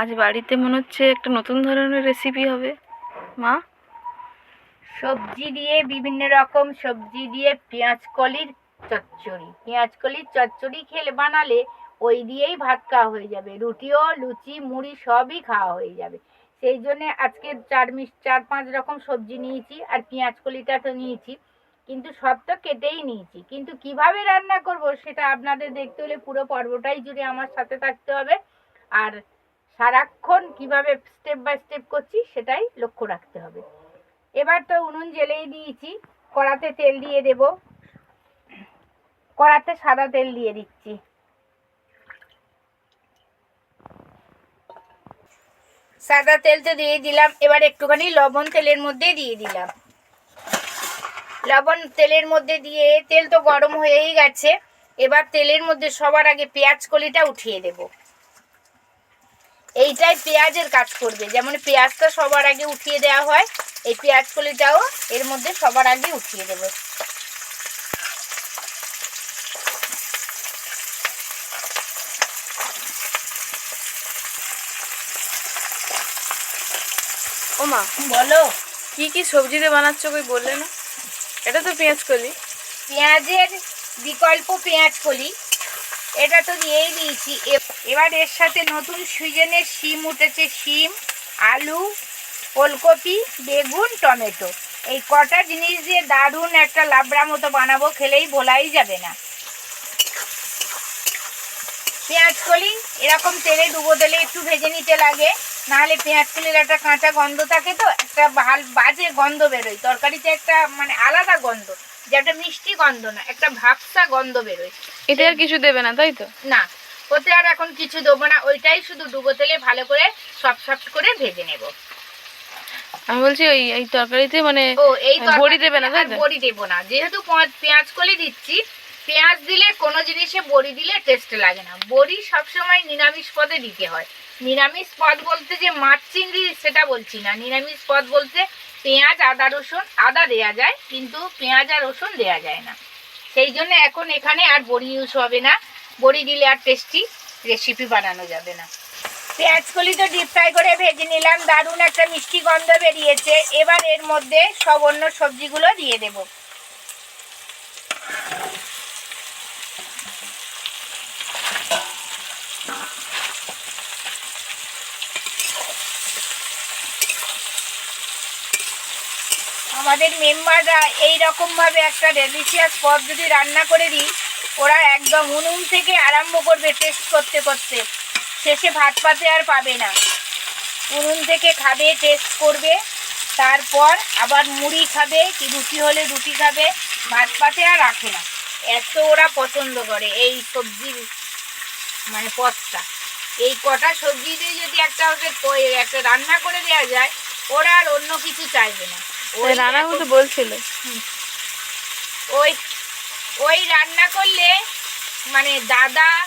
আজ বাড়িতে মনে হচ্ছে একটা নতুন ধরনের রেসিপি হবে। মা? সবজি দিয়ে বিভিন্ন রকম সবজি দিয়ে পেঁয়াজ কলির চচ্চড়ি। পেঁয়াজ কলির চচ্চড়ি খেলে বানালে ওই দিয়েই ভাত খাওয়া হয়ে যাবে। রুটিও, লুচি, মুড়ি সবই খাওয়া হয়ে যাবে। সেই জন্য আজকে চার মিশ, চার পাঁচ রকম সবজি নিয়েছি আর পেঁয়াজ কলিটা তো নিয়েছি। কিন্তু সব তো কেটেই নিয়েছি। কিন্তু কীভাবে রান্না করব সেটা আপনাদের দেখতে হলে পুরো পর্বটাই জুড়ে আমার সাথে থাকতে হবে। আর সারাক্ষণ কীভাবে স্টেপ বাই স্টেপ করছি সেটাই লক্ষ্য রাখতে হবে। এবার তো উনুন জ্বেলেই দিয়েছি, কড়াতে তেল দিয়ে দেব। কড়াতে সাদা তেল দিয়ে দিচ্ছি। সাদা তেল তো দিয়ে দিলাম, এবার একটুখানি লবণ তেলের মধ্যে দিয়ে দিলাম। লবণ তেলের মধ্যে দিয়ে, তেল তো গরম হয়েই গেছে, এবার তেলের মধ্যে সবার আগে পেঁয়াজ কলিটা উঠিয়ে দেব। এইটাই পেঁয়াজের কাজ করবে। যেমন পেঁয়াজটা সবার আগে উঠিয়ে দেওয়া হয় এই পেঁয়াজ কলিটাও এর মধ্যে সবার আগে উঠিয়ে দেব। ও মা বলো। কি কি সবজি দিয়ে বানাচ্ছ কই বললে না? এটা তো পেঁয়াজ কলি। পেঁয়াজের বিকল্প পেঁয়াজ কলি। এটা তো দিয়েই দিয়েছি। এবার এর সাথে নতুন সিজনের শিম উঠেছে। শিম, আলু, ওলকপি, বেগুন, টমেটো। এই কটা জিনিস দিয়ে দারুণ একটা লাবড়া মতো বানাবো, খেলেই বলাই যাবে না। পেঁয়াজ কলি এরকম তেলে ডুবো তেলে একটু ভেজে নিতে লাগে। নাহলে পেঁয়াজ কলির একটা কাঁচা গন্ধ থাকে তো একটা ভালো বাজে গন্ধ বেরোয়। তরকারিতে একটা মানে আলাদা গন্ধ যেটা মিষ্টি গন্ধ না একটা ভাবসা গন্ধ বেরোয়। এতে আর কিছু দেবে না তাই তো? না ওতে আর এখন কিছু দেবো না ওইটাই শুধু ডুবো তেলে ভালো করে সফট সফট করে ভেজে নেব। আমি বলছি ওই এই তরকারিতে মানে ও এই বড়ি দেবে না? বড়ি দেবো না। যেহেতু পেঁয়াজ কলি দিচ্ছি পেঁয়াজ দিলে, কোনো জিনিসে বড়ি দিলে টেস্ট লাগে না। বড়ি সবসময় নিরামিষ পদে দিতে হয়। নিরামিষ পদ বলতে যে মাছ চিংড়ি, সেটা বলছি না। নিরামিষ পদ বলতে পেঁয়াজ, আদা, রসুন। আদা দেয়া যায়, কিন্তু পেঁয়াজ আর রসুন দেয়া যায় না। সেই জন্য এখন এখানে আর বড়ি ইউজ হবে না। বড়ি দিলে আর টেস্টি রেসিপি বানানো যাবে না। পেঁয়াজ কলি তো ডিপ ফ্রাই করে ভেজে নিলাম। দারুণ একটা মিষ্টি গন্ধ বেরিয়েছে। এবার এর মধ্যে সব অন্য সবজিগুলো দিয়ে দেব। আমাদের মেম্বাররা এই রকম ভাবে একটা ডেলিশিয়াস পদ যদি রান্না করে দিই, ওরা একদম উনুন থেকে আরম্ভ করবে টেস্ট করতে করতে। শেষে ভাত পাতে আর পাবে না। উনুন থেকে খাবে টেস্ট করবে। তারপর আবার মুড়ি খাবে, কি রুটি হলে রুটি খাবে, ভাত পাতে আর রাখে না। এত ওরা পছন্দ করে এই সবজির মানে পদটা। এই কটা সবজি দিয়ে যদি একটা ওকে একটা রান্না করে দেওয়া যায়, ওরা আর অন্য কিছু চাইবে না। ওই রান্নাগুলো এত- তো বলছিল। ওই ওই রান্না করলে মানে দাদা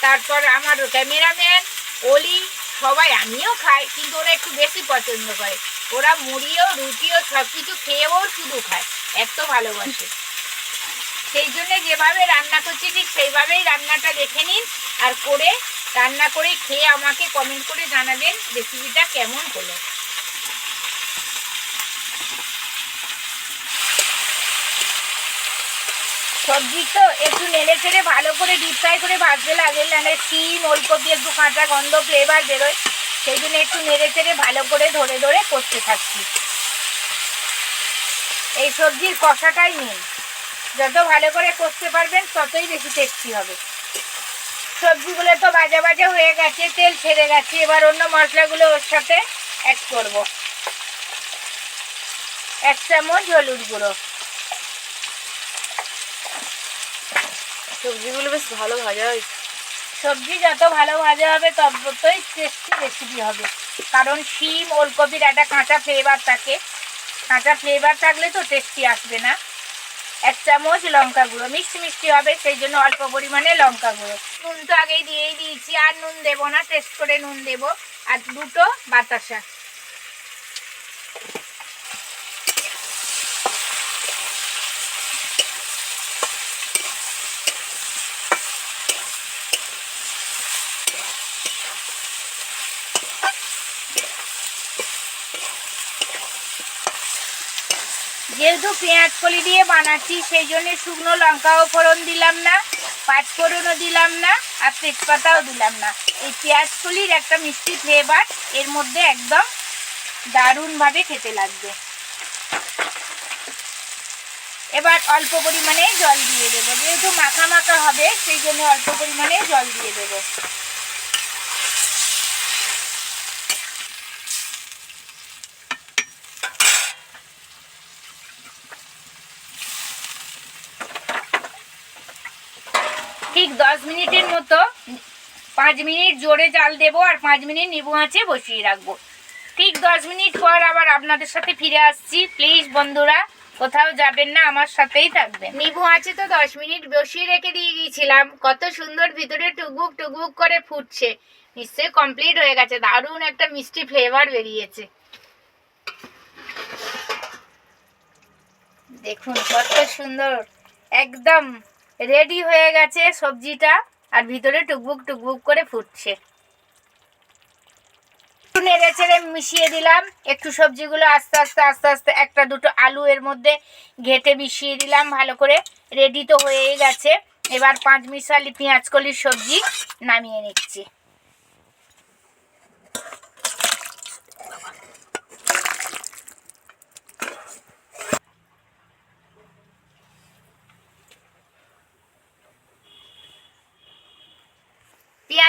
তারপর আমার ক্যামেরাম্যান অলি সবাই আমিও খাই কিন্তু ওরা একটু বেশি পছন্দ করে। ওরা মুড়িও রুটিও সব কিছু খেয়েও শুধু খায় এত ভালোবাসে। সেই জন্য যেভাবে রান্না করছি ঠিক সেইভাবেই রান্নাটা দেখে নিন আর করে রান্না করে খেয়ে আমাকে কমেন্ট করে জানাবেন রেসিপিটা কেমন হলো। সবজি তো একটু নেড়ে চেড়ে ভালো করে ডিপ ফ্রাই করে ভাজতে লাগে নাহলে শিম ওলকপি, একটু কাঁচা গন্ধ ফ্লেভার বেরোয়। সেই জন্য একটু নেড়ে চেড়ে ভালো করে ধরে ধরে করতে থাকছি। এই সবজির কষাটাই নিন যত ভালো করে কষতে পারবেন, ততই বেশি টেস্টি হবে। সবজিগুলো তো ভাজা ভাজা হয়ে গেছে, তেল ছেড়ে গেছে। এবার অন্য মশলাগুলো ওর সাথে অ্যাড করব। এক চামচ হলুদ গুঁড়ো। সবজিগুলো বেশ ভালো ভাজা হয়েছে। সবজি যত ভালো ভাজা হবে, ততই টেস্টি রেসিপি হবে। কারণ শিম, ওলকপির একটা কাঁচা ফ্লেভার থাকে। কাঁচা ফ্লেভার থাকলে তো টেস্টি আসবে না। এক চামচ লঙ্কা গুঁড়ো, মিষ্টি মিষ্টি হবে, সেই জন্য অল্প পরিমাণে লঙ্কা গুঁড়ো। নুন তো আগেই দিয়েই দিয়েছি, আর নুন দেবো না টেস্ট করে নুন দেবো। আর দুটো বাতাসা। যেহেতু পেঁয়াজ কলি দিয়ে বানাচ্ছি, সেই জন্য শুকনো লঙ্কাও ফোড়ন দিলাম না, পাঁচ ফোড়নও দিলাম না, আর তেজপাতাও দিলাম না। এই পেঁয়াজ কলির একটা মিষ্টি ফ্লেভার এর মধ্যে একদম দারুণভাবে খেতে লাগবে। এবার অল্প পরিমাণে জল দিয়ে দেবো। যেহেতু মাখা মাখা হবে, সেই জন্য অল্প পরিমাণে জল দিয়ে দেবো। দশ মিনিটের মতো। পাঁচ মিনিট জোরে জাল দেবো আর পাঁচ মিনিট নিবু আঁচে বসিয়ে রাখব। ঠিক দশ মিনিট পর আবার আপনাদের সাথে ফিরে আসছি। প্লিজ বন্ধুরা, কোথাও যাবেন না, আমার সাথেই থাকবেন। নিবু আছে তো দশ মিনিট বসিয়ে রেখে দিয়ে গিয়েছিলাম। কত সুন্দর ভিতরে টুকবুক টুকবুক করে ফুটছে। নিশ্চয়ই কমপ্লিট হয়ে গেছে। দারুণ একটা মিষ্টি ফ্লেভার বেরিয়েছে। দেখুন, কত সুন্দর। একদম রেডি হয়ে গেছে সবজিটা, আর ভিতরে টুকবুক টুকবুক করে ফুটছে। নেড়ে মিশিয়ে দিলাম। একটু সবজিগুলো আস্তে আস্তে আস্তে আস্তে একটা দুটো আলু এর মধ্যে ঘেটে মিশিয়ে দিলাম ভালো করে। রেডি তো হয়েই গেছে। এবার পাঁচ মিশালি পেঁয়াজ কলির সবজি নামিয়ে নিচ্ছি।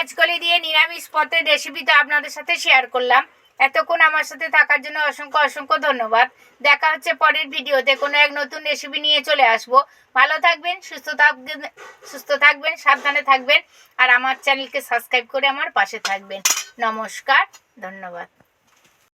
পেঁয়াজ কলি দিয়ে নিরামিষ পথের রেসিপি তো আপনাদের সাথে শেয়ার করলাম। এতক্ষণ আমার সাথে থাকার জন্য অসংখ্য অসংখ্য ধন্যবাদ। দেখা হচ্ছে পরের ভিডিওতে। কোনো এক নতুন রেসিপি নিয়ে চলে আসব। ভালো থাকবেন, সুস্থ থাকবেন সুস্থ থাকবেন, সাবধানে থাকবেন। আর আমার চ্যানেলকে সাবস্ক্রাইব করে আমার পাশে থাকবেন। নমস্কার, ধন্যবাদ।